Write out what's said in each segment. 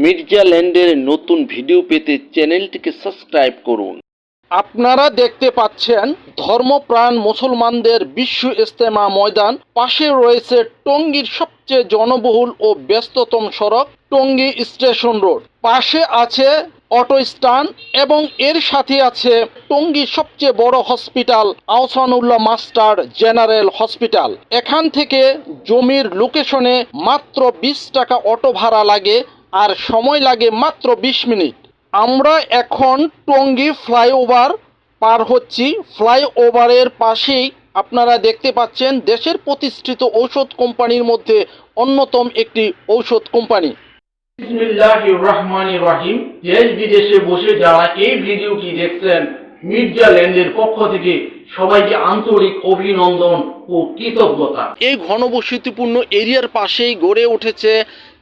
মির্জা ল্যান্ডের নতুন ভিডিও পেতে চ্যানেলটিকে সাবস্ক্রাইব করুন। আপনারা দেখতে পাচ্ছেন ধর্মপ্রাণ মুসলমানদের বিশ্ব ইস্তেমা ময়দান। পাশে রয়েছে টঙ্গীর সবচেয়ে জনবহুল ও ব্যস্ততম সড়ক, টঙ্গী স্টেশন রোড। পাশে আছে অটো স্ট্যান্ড এবং এর সাথে আছে টঙ্গীর সবচেয়ে বড় hospital, Ahsanullah master general hospital. এখান থেকে জমির লোকেশনে মাত্র বিশ টাকা অটো ভাড়া লাগে। আর সময় লাগে মাত্র বিশ মিনিট। আমরা এখন টঙ্গী ফ্লাইওভার পার হচ্ছি। ফ্লাইওভারের পাশেই আপনারা দেখতে পাচ্ছেন দেশের প্রতিষ্ঠিত ঔষধ কোম্পানির মধ্যে অন্যতম একটি ঔষধ কোম্পানি। রাহিম। দেশ বিদেশে বসে যারা এই ভিডিওটি দেখছেন মির্জা ল্যান্ডের পক্ষ থেকে সবাইকে আন্তরিক অভিনন্দন ও কৃতজ্ঞতা। এই ঘনবসতিপূর্ণ এরিয়ার পাশেই গড়ে উঠেছে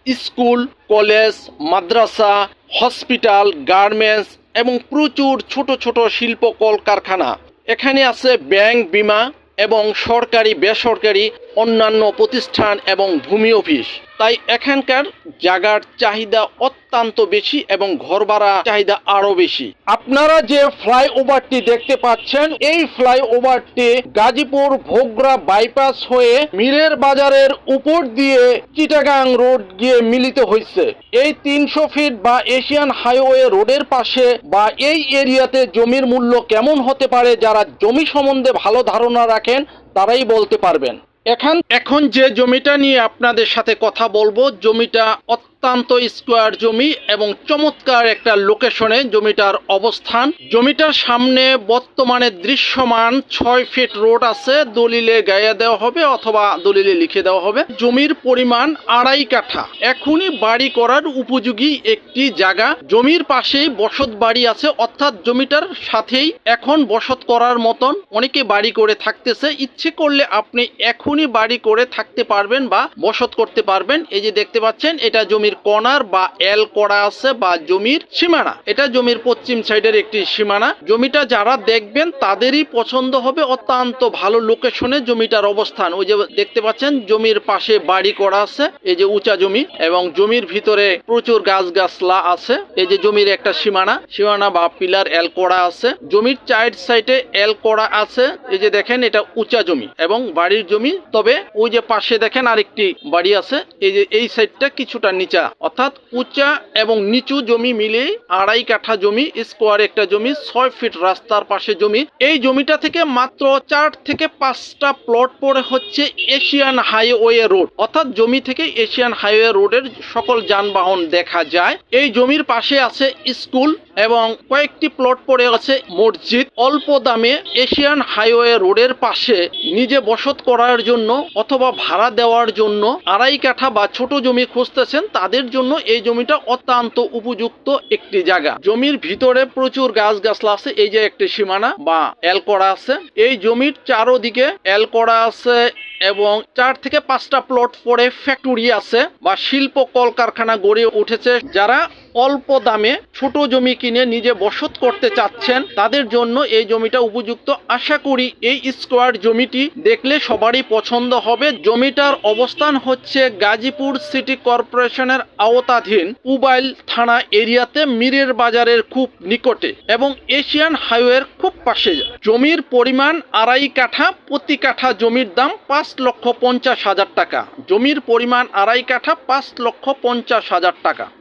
স্কুল, কলেজ, মাদ্রাসা, হসপিটাল, গার্মেন্টস এবং প্রচুর ছোট ছোট শিল্প কলকারখানা। এখানে আছে ব্যাংক বিমা এবং সরকারি বেসরকারি অন্যান্য প্রতিষ্ঠান এবং ভূমি অফিস। তাই এখানকার জায়গার চাহিদা অত্যন্ত বেশি এবং ঘর ভাড়া চাহিদা আরও বেশি। আপনারা যে ফ্লাইওভারটি দেখতে পাচ্ছেন, এই ফ্লাইওভারটি গাজীপুর ভোগরা বাইপাস হয়ে মিরের বাজারের উপর দিয়ে চিটাগাং রোড গিয়ে মিলিত হয়েছে এই তিনশো ফিট বা এশিয়ান হাইওয়ে রোডের পাশে বা এই এরিয়াতে জমির মূল্য কেমন হতে পারে, যারা জমি সম্বন্ধে ভালো ধারণা রাখেন, তারাই বলতে পারবেন। এখন এখন যে জমিটা নিয়ে আপনাদের সাথে কথা বলব, জমিটা অত্যন্ত স্কোয়ার জমি এবং চমৎকার একটা লোকেশনে জমিটার অবস্থান। জমিটার সামনে বর্তমানে দৃশ্যমান ছয় ফিট রোড আছে, দলিলে গায়ে দেওয়া হবে অথবা দলিলে লিখে দেওয়া হবে। জমির পরিমাণ আড়াই কাঠা। এখনই বাড়ি করার উপযোগী একটি জায়গা। জমির পাশেই বসত বাড়ি আছে, অর্থাৎ জমিটার সাথেই এখন বসত করার মতন অনেকে বাড়ি করে থাকতেছে। ইচ্ছে করলে আপনি এখনই বাড়ি করে থাকতে পারবেন বা বসত করতে পারবেন। এই যে দেখতে পাচ্ছেন, এটা জমির কর্নার বা এল করা আছে বা জমির সীমানা। এটা জমির পশ্চিম সাইডের একটি সীমানা। জমিটা যারা দেখবেন, তাদেরই পছন্দ হবে অত্যন্ত ভালো লোকেশনে জমিটার অবস্থান। ওই যে দেখতে পাচ্ছেন, জমির পাশে বাড়ি করা আছে, এই যে উঁচা জমি এবং জমির ভিতরে প্রচুর গাছ গাছলা আছে। এই যে জমির একটা সীমানা সীমানা বা পিলার এল করা আছে। জমির চাইড সাইডে এল করা আছে। এই যে দেখেন, এটা উঁচা জমি এবং বাড়ির জমি তবে ওই যে পাশে দেখেন আরেকটি বাড়ি আছে, এই যে এই সাইডটা কিছুটা নিচা। অর্থাৎ উঁচা এবং নিচু জমি মিলে আড়াই কাঠা জমি স্কোয়ার একটা জমি, ছয় ফিট রাস্তার পাশে জমি। এই জমিটা থেকে মাত্র চার থেকে পাঁচটা প্লট পরে হচ্ছে এশিয়ান হাইওয়ে রোড অর্থাৎ জমি থেকে এশিয়ান হাইওয়ে রোডের সকল যানবাহন দেখা যায়। এই জমির পাশে আছে স্কুল এবং কয়েকটি প্লট পড়ে আছে মসজিদ। অল্প দামে এশিয়ান হাইওয়ে রোডের পাশে নিজে বসত করার জন্য অথবা ভাড়া দেওয়ার জন্য আড়াই কাঠা বা ছোট জমি খুঁজতেছেন, তাদের জন্য এই জমিটা অত্যন্ত উপযুক্ত একটি জায়গা। জমির ভিতরে প্রচুর গাছ গাছলা আছে, এই যে একটি সীমানা বা এল করা আছে। এই জমির চারোদিকে এল করা আছে এবং চার থেকে পাঁচটা প্লট পরে ফ্যাক্টরি আছে বা শিল্প কলকারখানা গড়ে উঠেছে। যারা অল্প দামে ছোট জমি কিনে নিজে বসত করতে চাচ্ছেন, তাদের জন্য এই জমিটা উপযুক্ত। আশা করি এই স্কোয়ার জমিটি দেখলে সবারই পছন্দ হবে। জমিটার অবস্থান হচ্ছে গাজীপুর সিটি কর্পোরেশনের আওতাধীন পুবাইল থানা এরিয়াতে মিরের বাজারের খুব নিকটে এবং এশিয়ান হাইওয়ের খুব পাশে। জমির পরিমাণ আড়াই কাঠা, প্রতি কাঠা জমির দাম পাঁচ লক্ষ পঞ্চাশ হাজার টাকা। জমির পরিমাণ আড়াই কাঠা পাঁচ লক্ষ পঞ্চাশ হাজার টাকা।